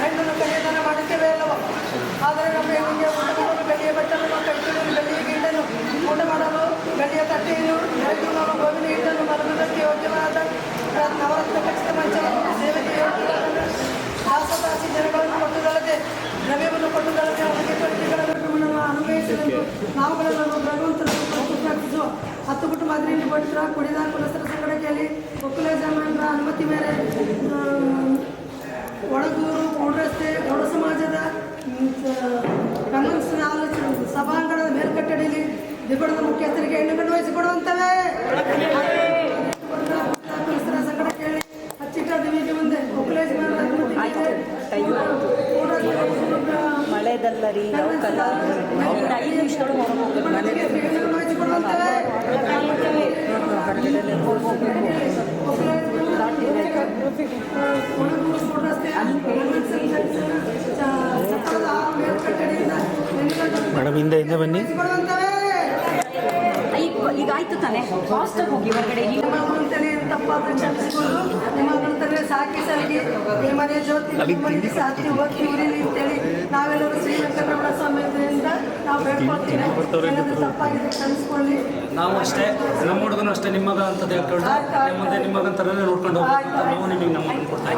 ಹೆಣ್ಣನ್ನು ಕಲಿಯೋದನ್ನು ಮಾಡುತ್ತೇವೆ ಅಲ್ಲವ ಆದರೆ ನಮ್ಮ ಹೆಣ್ಣಿಗೆ ಊಟವನ್ನು ಬೆಳೆಯ ಬಟ್ಟನ್ನು ಮತ್ತು ಹಿಟ್ಟನ್ನು ಬೆಳೆಯ ಗೀಟನ್ನು ಊಟ ಮಾಡಲು ಬೆಳೆಯ ತಟ್ಟೆಯನ್ನು ಹರಿದುವನ್ನು ಗೋವಿನ ಹಿಟ್ಟನ್ನು ಮಲಗುವುದಕ್ಕೆ ಯೋಗ್ಯವಾದ ನವರತ್ನ ಕಕ್ಷಿತ ಮಂಚವನ್ನು ಸೇವೆಗೆ ಯೋಗ್ಯವಾದ ದಾಸದಾಸಿ ಜನಗಳನ್ನು ಕೊಟ್ಟುದಲ್ಲದೆ ದ್ರವ್ಯವನ್ನು ಕೊಟ್ಟುದಲ್ಲದೆ ಅವರಿಗೆ ತೊಟ್ಟಿಗಳನ್ನು ಅನ್ವಯಿಸಿದಂತೆ ನಾವುಗಳನ್ನು ಭಗವಂತನನ್ನು ಪ್ರಾರ್ಥಿಸುವ ಹತ್ತು ಕುಟುಂಬ ಹದಿನೆಂಟು ಪಡಿಸುವ ಕುಡಿದ ದಿಬ್ಬಣದ ಮುಖ್ಯಸ್ಥರಿಗೆ ಹೆಣ್ಣುಗಂಡು ವಹಿಸಿಕೊಡುವಂತವೇ ಪರಿಸರ ಸಂಕಟ ಕೇಳಿ ಹಚ್ಚಿಟ್ಟ ದಿವಿಗೆ ಮುಂದೆ ಒಕ್ಕಲೇಜ್ ಮೇಲೆ ಅನುಮತಿ ಮಳೆದಲ್ಲರಿ ಐದು ವಹಿಸಿಕೊಡುವಂತವೇ ಮೇಡಮ್ ಹಿಂದೆ ಹಿಂದೆ ಬನ್ನಿ. ಈಗ ಈಗ ಆಯ್ತು ತಾನೆ. ಫಾಸ್ಟಾಗಿ ಹೋಗಿ ಹೊರಗಡೆ. ಈಗ ನಿಮ್ಮ ಮಗಂತನೇ ತಪ್ಪಾದ್ರೆ ಕ್ಷಮಿಸಿಕೊಂಡು ನಿಮ್ಮ ಮಗಂತನೇ ಸಾಕಿ ಸಲಿಗೆ ಈ ಮನೆ ಜ್ಯೋತಿ ನಿಮ್ಮಲ್ಲಿ ಸಾಕಿ ಹೋಗಿ ಊರಿಲಿ ಅಂತೇಳಿ ನಾವೆಲ್ಲರೂ ಶ್ರೀ ವೆಂಕಟರಮಣ ಸ್ವಾಮಿಯಿಂದ ನಾವು ಬೇಡ್ಕೊಳ್ತೀವಿ ಏನಾದರೂ ತಪ್ಪಾಗಿದೆ ಕ್ಷಮಿಸ್ಕೊಳ್ಳಿ ನಾವು ಅಷ್ಟೇ ನಮ್ಮ ಹುಡುಗನು ಅಷ್ಟೇ ನಿಮ್ಮಗ ಮಗ ಅಂತ ಹೇಳ್ಕೊಂಡು ನಿಮ್ಮ ಮುಂದೆ ನಿಮ್ಮ ನೋಡ್ಕೊಂಡು ನಾವು ನಿಮಗೆ ನಮ್ಮ ಕೊಡ್ತಾ